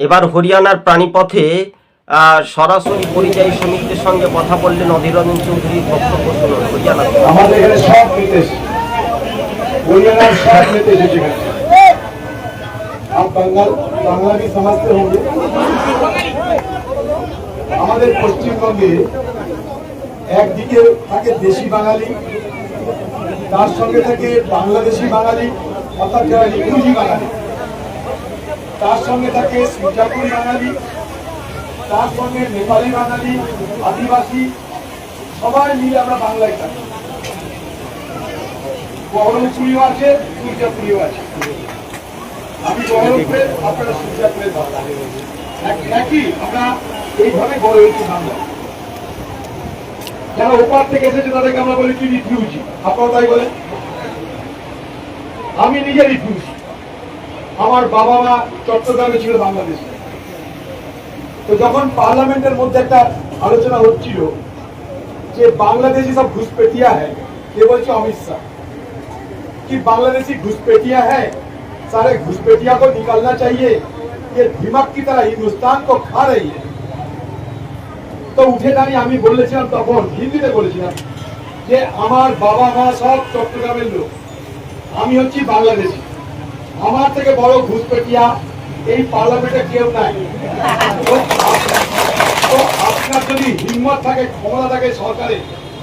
এবার হরিয়ানার প্রাণীপথে সরাসরি পরিযায়ী শ্রমিকদের সঙ্গে কথা বললেন অধীররঞ্জন চৌধুরীর বক্তব্য শুনুন, হরিয়ানা আমাদের পশ্চিমবঙ্গে একদিকে থাকে দেশি বাঙালি, তার সঙ্গে থাকে বাংলাদেশি বাঙালি, অর্থাৎ যারা ইংরেজি বাঙালি। তার সঙ্গে থাকে সিঙ্গাপুরি বাঙালি, তার সঙ্গে নেপালি বাঙালি, আদিবাসী, সবাই মিলে আমরা বাংলায় থাকি। বহরমপুরিও আছে সূর্যাপুরিও আছে। আমি বহরমপুরের আপনারা ভাষা এক- একই, আমরা এইভাবে গড়ে উঠছি বাংলা। যারা ওপার থেকে এসেছে তাদেরকে আমরা বলি কি রিফিউজি আপনারা তাই বলে আমি নিজে রিফিউজি আমার বাবা মা চট্টগ্রামে ছিল বাংলাদেশে তো যখন পার্লামেন্টের মধ্যে একটা আলোচনা হচ্ছিল যে বাংলাদেশি সব ঘুষপেটিয়া হ্যাঁ কে বলছে অমিত শাহ कि बांग्लादेशी घुसपैठिया है सारे घुसपैठिया को निकालना चाहिए ये धिमक की तरह हिंदुस्तान को खा रही है তো উঠে দাঁড়িয়ে আমি বলেছিলাম তখন হিন্দিতে বলেছিলাম যে আমার বাবা মা সব চট্টগ্রামের লোক আমি হচ্ছি বাংলাদেশি আমার থেকে বড় ঘুসপেটিয়া এই পার্লামেন্টে কেউ নাই। আপনার যদি হিম্মত থাকে, ক্ষমতা থাকে সরকারে,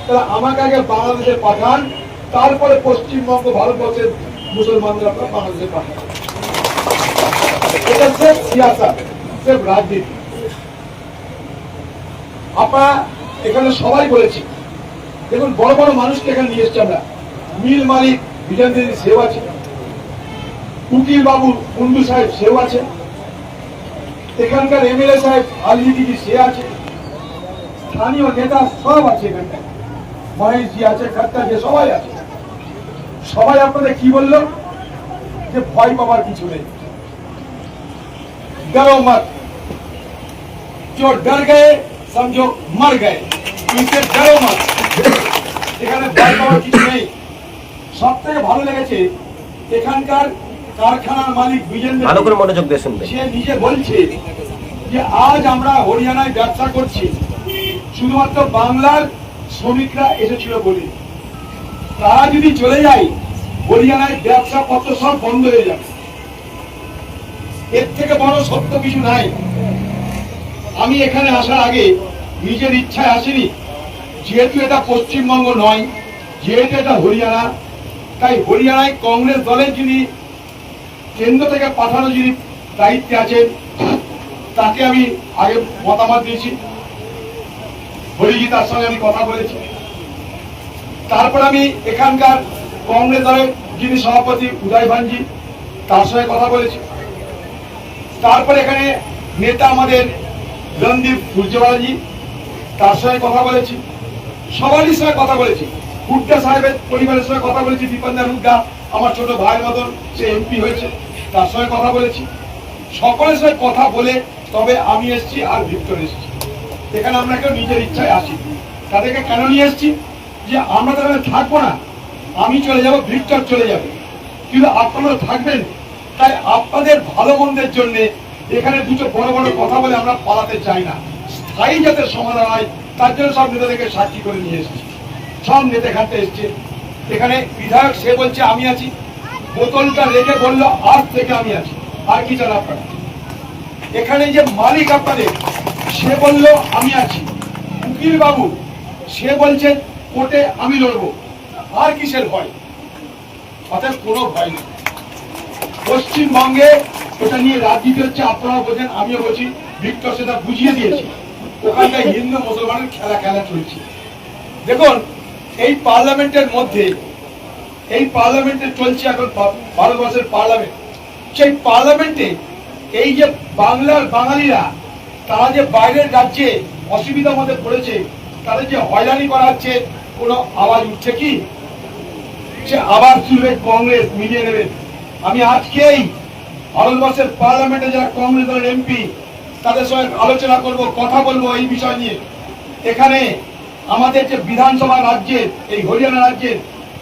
তাহলে আমাকে আগে বাংলাদেশে পাঠান, তারপরে পশ্চিমবঙ্গ, ভারতবর্ষের মুসলমানদের আপনারা বাংলাদেশে পাঠান। এটা সেফ সিয়াসা সেফ রাজনীতি। আপনারা এখানে সবাই বলেছি, দেখুন বড় বড় মানুষকে এখানে নিয়ে এসছি আমরা। মিল মালিক বিজেন্দ্র সেবা আছে উকিল বাবু কুন্ডু সাহেব সেও আছে এখানকার এমএলএ সাহেব আলিদিদি সে আছে স্থানীয় নেতা সব আছে এখানটায় মহেশ জি আছে খত্তার যে সবাই আছে সবাই আপনাদের কি বললো যে ভয় পাবার কিছু নেই डरो मत जो डर गए समझो मर गए इनसे डरो मत এখানে ভয় পাওয়ার কিছু নেই সব থেকে ভালো লেগেছে এখানকার কারখানার মালিক বিজেন্দ্র ভালো করে মনোযোগ দিয়ে শুনবেন। সে নিজে বলছে যে আজ আমরা হরিয়ানায় ব্যবসা করছি। শুধুমাত্র বাংলার শ্রমিকরা এসেছিল বলে। তারা যদি চলে যায় হরিয়ানায় ব্যবসা পত্র সব বন্ধ হয়ে যাবে। এর থেকে বড় সত্য কিছু নাই। আমি এখানে আসার আগে নিজের ইচ্ছায় আসিনি। যেহেতু এটা পশ্চিমবঙ্গ নয় যেহেতু এটা হরিয়ানা তাই হরিয়ানায় কংগ্রেস দলের যিনি কেন্দ্র থেকে পাঠানো যিনি দায়িত্বে আছেন, তাকে আমি আগে মতামত দিয়েছি। হরিজি তার সঙ্গে আমি কথা বলেছি। তারপর আমি এখানকার কংগ্রেস দলের যিনি সভাপতি উদয় ভানজি, তার সঙ্গে কথা বলেছি। তারপর এখানে নেতা আমাদের রণদীপ সূর্যবালাজি, তার সঙ্গে কথা বলেছি। সবারই সঙ্গে কথা বলেছি। হুড্ডা সাহেবের পরিবারের সঙ্গে কথা বলেছি। দীপেন্দ্র হুড্ডা, আমার ছোট ভাইয়ের মতন সে এমপি হয়েছে। তার সঙ্গে কথা বলেছি। সকলের সঙ্গে কথা বলে তবে আমি এসেছি আর ভিক্টর এসেছি। এখানে আমরা কেউ নিজের ইচ্ছায় আসি তাদেরকে কেন নিয়ে এসেছি? যে আমরা তাহলে থাকব না। আমি চলে যাব, ভিক্টর চলে যাবে। কিন্তু আপনারা থাকবেন। তাই আপনাদের ভালো মন্দের জন্য এখানে দুটো বড় বড় কথা বলে আমরা পালাতে চাই না। স্থায়ী যাতে সমাধান হয়, তার জন্য সব নেতাদেরকে সাক্ষী করে নিয়ে এসেছি। সব নেতা এখানতে এসছে। এখানে বিধায়ক সে বলছে, আমি আছি। বোতলটা রেখে বলল, আজ থেকে আমি আছি। আর কি চান আপনারা? এখানে যে মালিক আপনাদের, সে বলল, আমি আছি। উকিল বাবু সে বলছে, কোর্টে আমি লড়বো। আর কিসের ভয়? অর্থাৎ কোনো ভয় নেই। পশ্চিমবঙ্গে ওটা নিয়ে রাজনীতি হচ্ছে, আপনারা বোঝেন, আমিও বলছি, ভিক্টর সেটা বুঝিয়ে দিয়েছি। ওখানকার হিন্দু মুসলমানের খেলা খেলা চলছে। দেখুন, এই পার্লামেন্টের মধ্যে এই পার্লামেন্টে চলছে এখন ভারতবর্ষের পার্লামেন্ট। সেই পার্লামেন্টে এই যে বাংলার বাঙালিরা, তারা যে বাইরের রাজ্যে অসুবিধার মধ্যে পড়েছে তাদের যে হয়রানি করা হচ্ছে কোনো আওয়াজ উঠছে কি? সে আবার চলবে কংগ্রেস মিলিয়ে নেবে। আমি আজকেই ভারতবর্ষের পার্লামেন্টে যারা কংগ্রেস দলের এমপি, তাদের সঙ্গে আলোচনা করব, কথা বলব এই বিষয় নিয়ে। এখানে আমাদের যে বিধানসভা রাজ্যের, এই হরিয়ানা রাজ্যের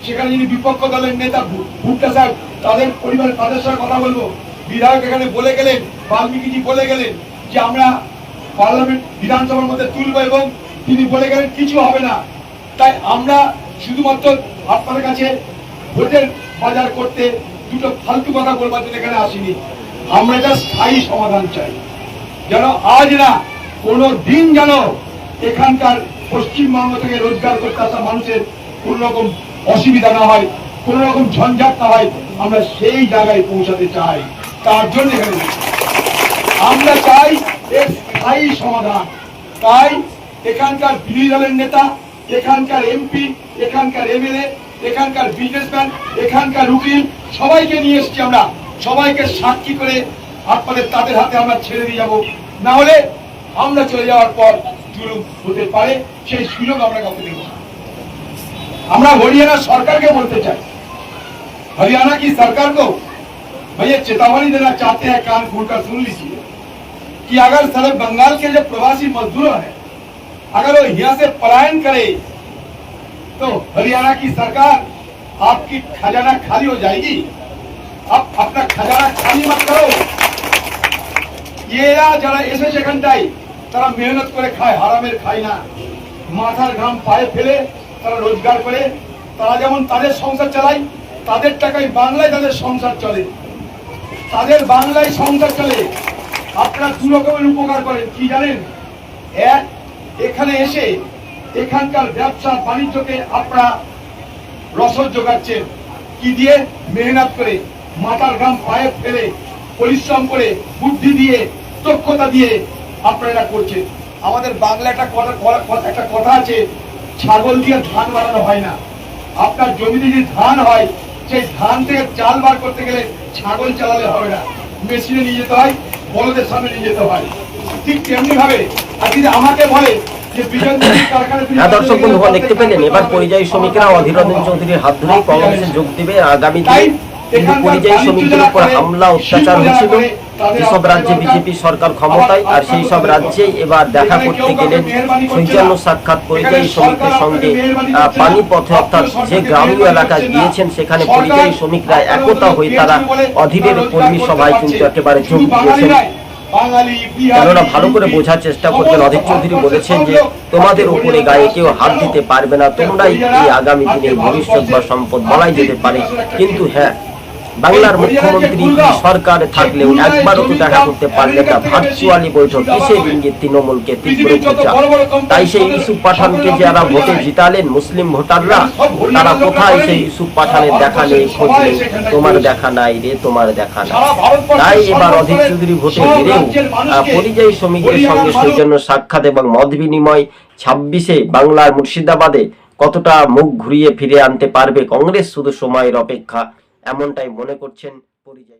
সেখানে যিনি বিপক্ষ দলের নেতা ভুট্টা সাহেব তাদের পরিবারের তাদের সঙ্গে কথা বলব। বিধায়ক এখানে বলে গেলেন, বাল্মীকিজি বলে গেলেন যে আমরা পার্লামেন্ট, বিধানসভার মধ্যে তুলব এবং তিনি বলে গেলেন কিছু হবে না। তাই আমরা শুধুমাত্র আপনাদের কাছে ভোটের বাজার করতে দুটো ফালতু কথা বলবার জন্য এখানে আসিনি। আমরা এটা স্থায়ী সমাধান চাই। যেন আজ না কোনো দিন যেন এখানকার পশ্চিমবঙ্গ থেকে রোজগার করতে আসা মানুষের কোন রকম অসুবিধা না হয় কোন রকম ঝঞ্ঝাট না হয়, আমরা সেই জায়গায় পৌঁছাতে চাই। তার জন্য আমরা চাই এর স্থায়ী সমাধান। তাই এখানকার বিরোধী দলের নেতা, এখানকার এমপি এখানকার এমএলএ, এখানকার বিজনেসম্যান এখানকার উকিল, সবাইকে নিয়ে এসেছি আমরা। সবাইকে সাক্ষী করে আপনাদের তাদের হাতে আমরা ছেড়ে দিয়ে যাব। না হলে আমরা চলে যাওয়ার পর জুলুম হতে পারে, সেই সুযোগ আমরা কাউকে দেব না। আমরা হরিয়ানা সরকারকে বলতে চাই हरियाणा की सरकार को भैया चेतावनी देना चाहते हैं कान खोलकर सुन लीजिए कि अगर सारे बंगाल के जो प्रवासी मजदूर हैं अगर वो यहाँ से पलायन करे तो हरियाणा की सरकार आपकी खजाना खाली हो जाएगी आप अपना खजाना खाली मत करो এরা যারা এসেছে এখানটাই তারা মেহনত করে খায় হারামের খায় না মাথার ঘাম পায়ে ফেলে তারা রোজগার করে, তারা যেমন তাদের সংসার চালায়, তাদের টাকায় বাংলায় তাদের সংসার চলে। তাদের বাংলায় সংসার চলে। আপনারা দু রকমের উপকার করেন, কি জানেন? এক, এখানে এসে এখানকার ব্যবসা বাণিজ্যকে আপনারা রসদ যোগাচ্ছেন। কি দিয়ে? মেহনত করে মাথার ঘাম পায়ে ফেলে, পরিশ্রম করে, বুদ্ধি দিয়ে, দক্ষতা দিয়ে আপনারা করছেন। আমাদের বাংলা একটা কথা- একটা কথা আছে ছাগল দিয়ে ধান বানানো হয় না। আপনার জমিতে যদি ধান হয় সেই ধান থেকে চাল বার করতে গেলে ছাগল চালালে হবে না। মেশিনে নিয়ে যেতে হয় বলদের সামনে নিয়ে যেতে হয়। ঠিক তেমনি ভাবে আর যদি আমাকে বলে যে হ্যাঁ দর্শক বন্ধুগণ দেখতে পেলেন এবার পরিযায়ী শ্রমিকরা অধীর রঞ্জন চৌধুরীর হাত ধরেই কংগ্রেসে যোগ দেবে। আগামী দিনে কিন্তু পরিযায়ী শ্রমিকদের উপর হামলা অত্যাচার হয়েছিল। যেসব রাজ্যে বিজেপি সরকার ক্ষমতায় আর সেই সব রাজ্যে এবার দেখা করতে গেলেন সৌজন্য সাক্ষাৎ পরিযায়ী শ্রমিকদের সঙ্গে পানিপথে অর্থাৎ যে গ্রামীণ এলাকায় গিয়েছেন, সেখানে পরিযায়ী শ্রমিকরা একতা হয়ে তারা অধীরের কর্মী সভায় কিন্তু একেবারে যোগ দিয়েছেন। কেননা ভালো করে বোঝার চেষ্টা করবেন অধীর চৌধুরী বলেছেন যে, তোমাদের উপরে গায়ে কেউ হাত দিতে পারবে না, তোমরাই এই আগামী দিনের ভবিষ্যৎ বা সম্পদ বলাই যেতে পারে। কিন্তু হ্যাঁ বাংলার মুখ্যমন্ত্রী সরকারে থাকলেও একবারও তো দেখা করতে পারলে না। ভার্চুয়ালি বৈঠক কিসের ইঙ্গিত তৃণমূলকে তীব্র খোঁচা তাই সেই ইউসুফ পাঠানকে যারা ভোটে জিতালেন মুসলিম ভোটাররা তারা কোথায় সেই ইউসুফ পাঠানের দেখা নেই খোঁজ নেই? তোমার দেখা নাই রে তোমার দেখা নাই। তাই এবার অধীর চৌধুরী ভোটে হেরেও পরিযায়ী শ্রমিকদের সঙ্গে সৌজন্য সাক্ষাৎ এবং মত বিনিময় ছাব্বিশে বাংলার মুর্শিদাবাদে কতটা মুখ ঘুরিয়ে ফিরে আনতে পারবে কংগ্রেস? শুধু সময়ের অপেক্ষা এমনটাই মনে করছেন পরিযায়ী।